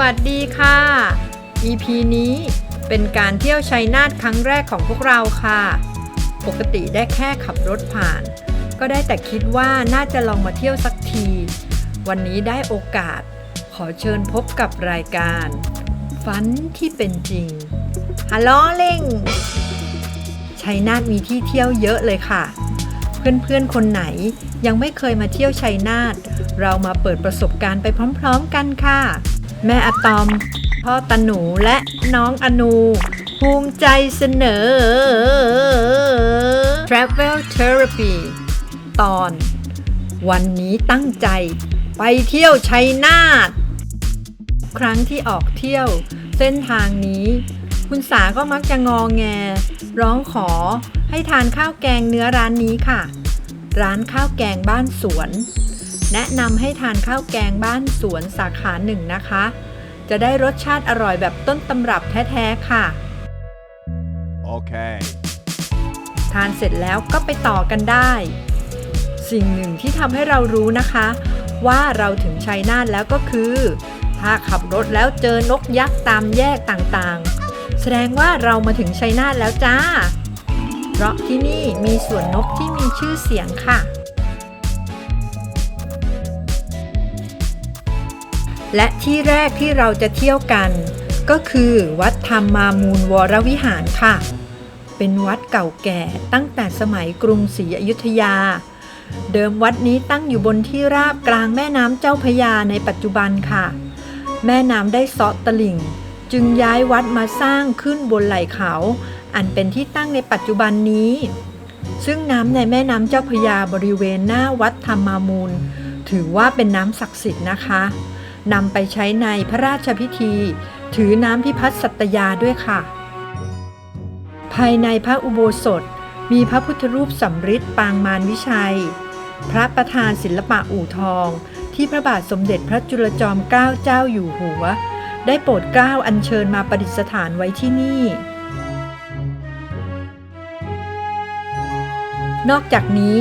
วัสดีค่ะ EP นี้เป็นการเที่ยวชัยนาทครั้งแรกของพวกเราค่ะ ปกติได้แค่ขับรถผ่าน ก็ได้แต่คิดว่าน่าจะลองมาเที่ยวสักที วันนี้ได้โอกาส ขอเชิญพบกับรายการฝันที่เป็นจริงฮัลโหลเล่งชัยนาทมีที่เที่ยวเยอะเลยค่ะ เพื่อนๆคนไหนยังไม่เคยมาเที่ยวชัยนาทเรามาเปิดประสบการณ์ไปพร้อม ๆ กันค่ะ แม่อะตอม พ่อตาหนูและน้องอนู ภูมิใจเสนอ Travel Therapy ตอน วันนี้ตั้งใจ ไปเที่ยวชัยนาทครั้งที่ออกเที่ยวเส้นทางนี้ คุณสาก็มักจะงองแง ร้องขอให้ทานข้าวแกงเนื้อร้านนี้ค่ะ ร้านข้าวแกงบ้านสวน แนะนำให้ทานข้าวแกงบ้านสวนสาขาหนึ่งนะคะ จะได้รสชาติอร่อยแบบต้นตำรับแท้ๆค่ะ Okay. ทานเสร็จแล้วก็ไปต่อกันได้ สิ่งหนึ่งที่ทำให้เรารู้นะคะ ว่าเราถึงชัยนาทแล้วก็คือ ถ้าขับรถแล้วเจอนกยักษ์ตามแยกต่างๆ แสดงว่าเรามาถึงชัยนาทแล้วจ้า เพราะที่นี่มีสวนนกที่มีชื่อเสียงค่ะ และที่แรกที่เราจะเที่ยวกัน ก็คือวัดธรรมามูลวรวิหารค่ะ เป็นวัดเก่าแก่ตั้งแต่สมัยกรุงศรีอยุธยา เดิมวัดนี้ตั้งอยู่บนที่ราบกลางแม่น้ำเจ้าพยาในปัจจุบันค่ะ แม่น้ำได้เซาะตลิ่ง จึงย้ายวัดมาสร้างขึ้นบนไหล่เขา อันเป็นที่ตั้งในปัจจุบันนี้ ซึ่งน้ำในแม่น้ำเจ้าพยาบริเวณหน้าวัดธรรมามูล ถือว่าเป็นน้ำศักดิ์สิทธิ์นะคะ นำไปใช้ในพระราชพิธี ถือน้ำพิพัฒน์สัตยาด้วยค่ะ ภายในพระอุโบสถ มีพระพุทธรูปสำริดปางมารวิชัย พระประธานศิลปะอู่ทอง ที่พระบาทสมเด็จพระจุลจอมเกล้าเจ้าอยู่หัว ได้โปรดเกล้าอัญเชิญมาประดิษฐานไว้ที่นี่นอกจากนี้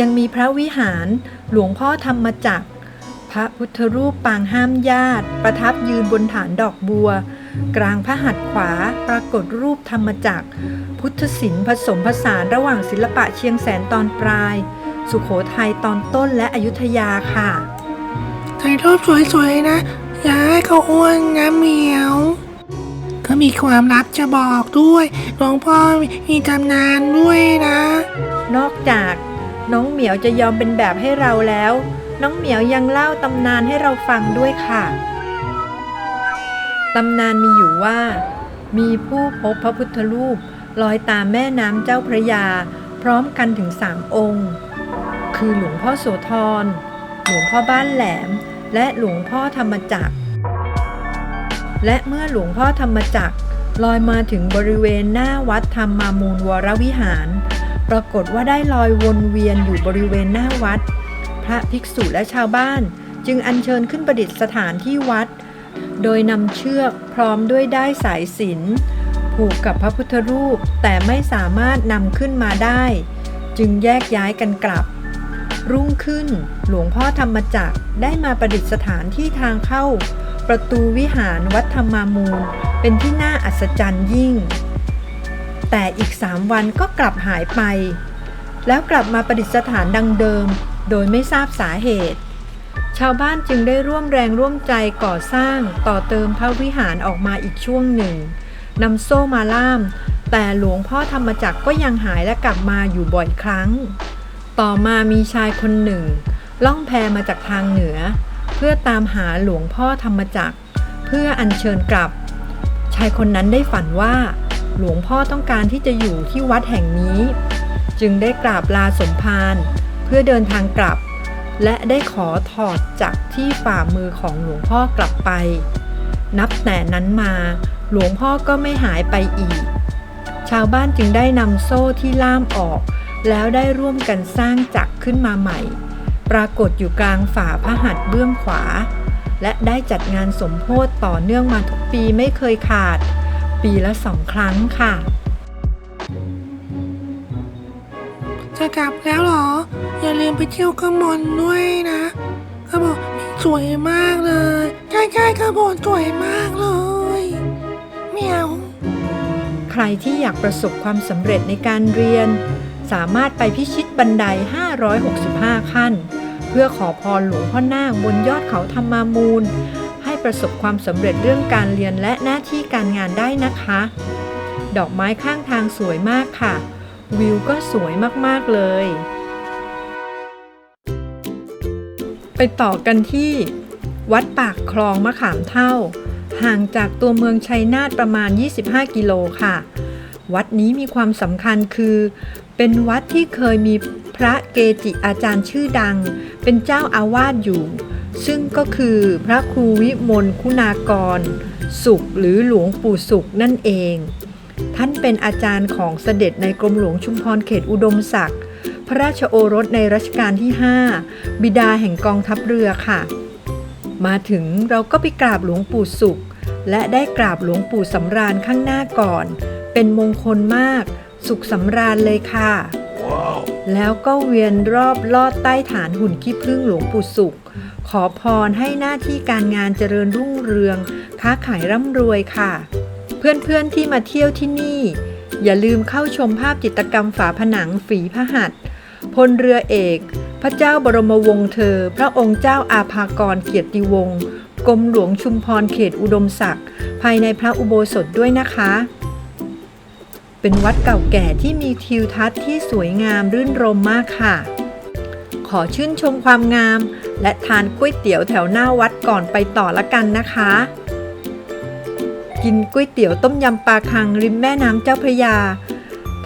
ยังมีพระวิหารหลวงพ่อธรรมจักร พระพุทธรูปปางห้ามญาติ ประทับยืนบนฐานดอกบัว กลางพระหัตถ์ขวาปรากฏรูปธรรมจักร พุทธศิลป์ผสมผสานระหว่างศิลปะเชียงแสนตอนปลาย สุขโขทัยตอนต้นและอยุธยาค่ะถ่ายรูปสวยๆนะ อย่าให้เขาอ้วนนะเหมียว ก็มีความลับจะบอกด้วยหลวงพ่อมีตำนานด้วยนะ นอกจากน้องเหมียวจะยอมเป็นแบบให้เราแล้ว น้องเหมียวยังเล่าตำนานให้เราฟังด้วยค่ะ ตำนานมีอยู่ว่า มีผู้พบพระพุทธรูปลอยตามแม่น้ำเจ้าพระยา พร้อมกันถึงสามองค์ คือหลวงพ่อโสธร หลวงพ่อบ้านแหลม และหลวงพ่อธรรมจักร และเมื่อหลวงพ่อธรรมจักรลอยมาถึงบริเวณหน้าวัดธรรมามูลวรวิหาร ปรากฏว่าได้ลอยวนเวียนอยู่บริเวณหน้าวัด พระภิกษุและชาวบ้าน จึงอัญเชิญขึ้นประดิษฐานที่วัด โดยนำเชือกพร้อมด้วยได้สายสิญจนผูกกับพระพุทธรูปแต่ไม่สามารถนำขึ้นมาได้ จึงแยกย้ายกันกลับ รุ่งขึ้นหลวงพ่อธรรมจักรได้มาประดิษฐานที่ทางเข้า ประตูวิหารวัดธรรมามูล เป็นที่น่าอัศจรรย์ยิ่ง แต่อีกสามวันก็กลับหายไป แล้วกลับมาประดิษฐานดังเดิม โดยไม่ทราบสาเหตุ ชาวบ้านจึงได้ร่วมแรงร่วมใจก่อสร้างต่อเติมพระวิหารออกมาอีกช่วงหนึ่งนำโซ่มาล่าม แต่หลวงพ่อธรรมจักรก็ยังหายและกลับมาอยู่บ่อยครั้ง ต่อมามีชายคนหนึ่ง ล่องแพมาจากทางเหนือ เพื่อตามหาหลวงพ่อธรรมจักร เพื่ออัญเชิญกลับ ชายคนนั้นได้ฝันว่า หลวงพ่อต้องการที่จะอยู่ที่วัดแห่งนี้ จึงได้กราบลาสมภาร เพื่อเดินทางกลับ และได้ขอถอดจากที่ฝ่ามือของหลวงพ่อกลับไป นับแต่นั้นมาหลวงพ่อก็ไม่หายไปอีก ชาวบ้านจึงได้นำโซ่ที่ล่ามออก แล้วได้ร่วมกันสร้างจักรขึ้นมาใหม่ ปรากฏอยู่กลางฝ่าพระหัตถ์เบื้องขวา และได้จัดงานสมโพธิต่อเนื่องมาทุกปีไม่เคยขาด ปีละสองครั้งค่ะ จะกลับแล้วเหรอ อย่าลืมไปเที่ยวกระมอนด้วยนะเขาบอกสวยมากเลยใช่ใช่ข้างบนสวยมากเลยเมียวใครที่อยากประสบความสำเร็จในการเรียน สามารถไปพิชิตบันได 565 ขั้น เพื่อขอพรหลวงพ่อนาคบนยอดเขาธรรมามูล ให้ประสบความสำเร็จเรื่องการเรียนและหน้าที่การงานได้นะคะ ดอกไม้ข้างทางสวยมากค่ะ วิวก็สวยมาก ๆ เลย ไปต่อกันที่ วัดปากคลองมะขามเท่า ห่างจากตัวเมืองชัยนาทประมาณ 25 กิโลค่ะ วัดนี้มีความสำคัญคือ เป็นวัดที่เคยมีพระเกจิอาจารย์ชื่อดัง เป็นเจ้าอาวาสอยู่ ซึ่งก็คือพระครูวิมลคุณากร สุขหรือหลวงปู่สุขนั่นเอง ท่านเป็นอาจารย์ของเสด็จในกรมหลวงชุมพรเขตอุดมศักดิ์พระราชโอรสในรัชกาลที่ 5 บิดาแห่งกองทัพเรือค่ะ มาถึงเราก็ไปกราบหลวงปู่สุข และได้กราบหลวงปู่สำราญข้างหน้าก่อน เป็นมงคลมาก สุขสำราญเลยค่ะแล้วก็เวียนรอบลอดใต้ฐานหุ่นขี้ผึ้งหลวงปู่สุข ขอพรให้หน้าที่การงานเจริญรุ่งเรือง ค้าขายร่ำรวยค่ะ เพื่อนๆที่มาเที่ยวที่นี่ อย่าลืมเข้าชมภาพจิตรกรรมฝาผนังฝีพระหัตถ์พลเรือเอก พระเจ้าบรมวงศ์เธอ พระองค์เจ้าอาภากรเกียรติวงศ์กรมหลวงชุมพรเขตอุดมศักดิ์ภายในพระอุโบสถด้วยนะคะ เป็นวัดเก่าแก่ที่มีทิวทัศน์ที่สวยงามรื่นรมมากค่ะ ขอชื่นชมความงาม และทานก๋วยเตี๋ยวแถวหน้าวัดก่อนไปต่อละกันนะคะ กินก๋วยเตี๋ยวต้มยำปลาคังริมแม่น้ำเจ้าพระยา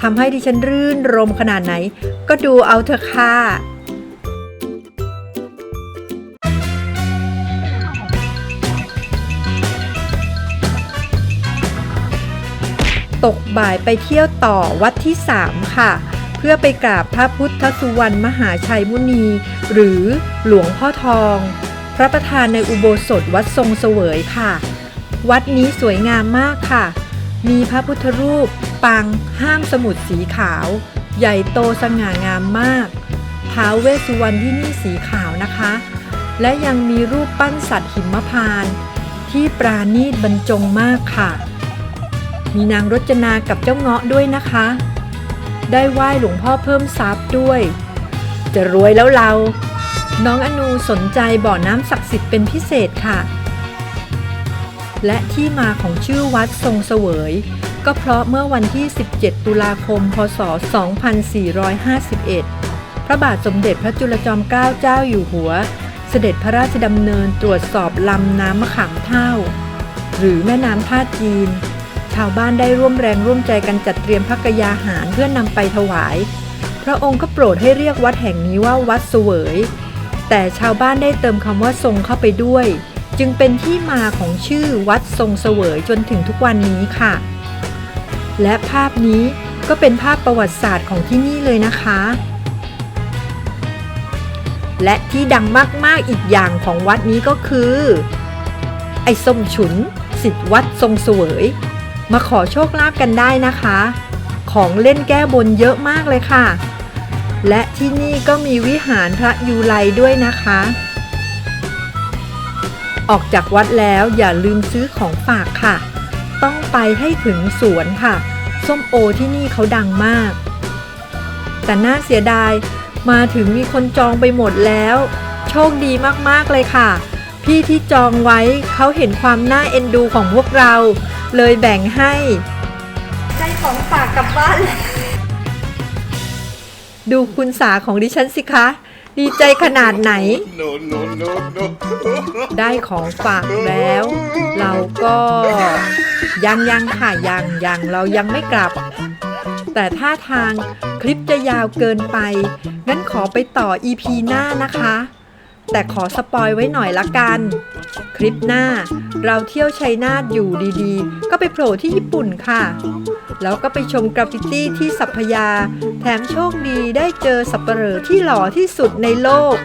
ทำให้ดิฉันรื่นรมขนาดไหน ก็ดูเอาเถอะค่ะตกบ่ายไปเที่ยวต่อวัดที่ 3 ค่ะ เพื่อไปกราบพระพุทธสุวรรณมหาชัยมุนี หรือหลวงพ่อทอง พระประธานในอุโบสถวัดทรงเสวยค่ะ วัดนี้สวยงามมากค่ะ มีพระพุทธรูปปางห้ามสมุดสีขาว ใหญ่โตสง่างามมากท้าวเวสสุวรรณที่นี่สีขาวนะคะ และยังมีรูปปั้นสัตว์หิมพานต์ที่ปราณีตบรรจงมากค่ะ มีนางรจนากับเจ้าเงาะด้วยนะคะ ได้ไหว้หลวงพ่อเพิ่มทรัพย์ด้วย จะรวยแล้วเรา น้องอนูสนใจบ่อน้ำศักดิ์สิทธิ์เป็นพิเศษค่ะ และที่มาของชื่อวัดทรงเสวย ก็เพราะเมื่อวันที่ 17 ตุลาคม พศ 2451 พระบาทสมเด็จพระจุลจอมเกล้าเจ้าอยู่หัว เสด็จพระราชดำเนินตรวจสอบลำน้ำมะขามเท่า หรือแม่น้ำท่าจีน ชาวบ้านได้ร่วมแรงร่วมใจกันจัดเตรียมพักยาหารเพื่อนนำไปถวาย พระองค์ก็โปรดให้เรียกวัดแห่งนี้ว่าวัดเสวย แต่ชาวบ้านได้เติมคำว่าทรงเข้าไปด้วย จึงเป็นที่มาของชื่อวัดทรงเสวยจนถึงทุกวันนี้ค่ะ และภาพนี้ก็เป็นภาพประวัติศาสตร์ของที่นี่เลยนะคะ และที่ดังมากๆอีกอย่างของวัดนี้ก็คือ ไอ้ส้มฉุนสิทธิ์วัดทรงเสวย มาขอโชคลาภกันได้นะคะ ของเล่นแก้บนเยอะมากเลยค่ะ และที่นี่ก็มีวิหารพระยูไลด้วยนะคะ ออกจากวัดแล้วอย่าลืมซื้อของฝากค่ะ ต้องไปให้ถึงสวนค่ะ ส้มโอที่นี่เขาดังมาก แต่น่าเสียดายมาถึงมีคนจองไปหมดแล้ว โชคดีมากๆเลยค่ะ พี่ที่จองไว้เขาเห็นความน่าเอ็นดูของพวกเรา เลยแบ่งให้ได้ของฝากกลับบ้านแล้วดูคุณสาของดิฉันสิคะ ดีใจขนาดไหน No, no, no, no. ได้ของฝากแล้ว เราก็ยังยังค่ะยังยังเรายังไม่กลับ แต่ท่าทางคลิปจะยาวเกินไป งั้นขอไปต่อ EP หน้านะคะ แต่ขอสปอยไว้หน่อยละกัน คลิปหน้าเราเที่ยวชัยนาทอยู่ดีๆ ก็ไปโผล่ที่ญี่ปุ่นค่ะ แล้วก็ไปชมกราฟฟิตี้ที่สัพพยา แถมโชคดีได้เจอสับเปลอที่หล่อที่สุดในโลก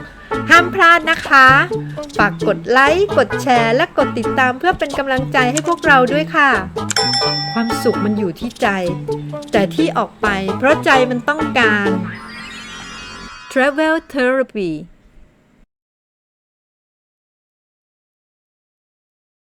ห้ามพลาดนะคะ ฝากกดไลค์ กดแชร์ และกดติดตามเพื่อเป็นกำลังใจให้พวกเราด้วยค่ะ ความสุขมันอยู่ที่ใจ แต่ที่ออกไปเพราะใจมันต้องการ Travel Therapy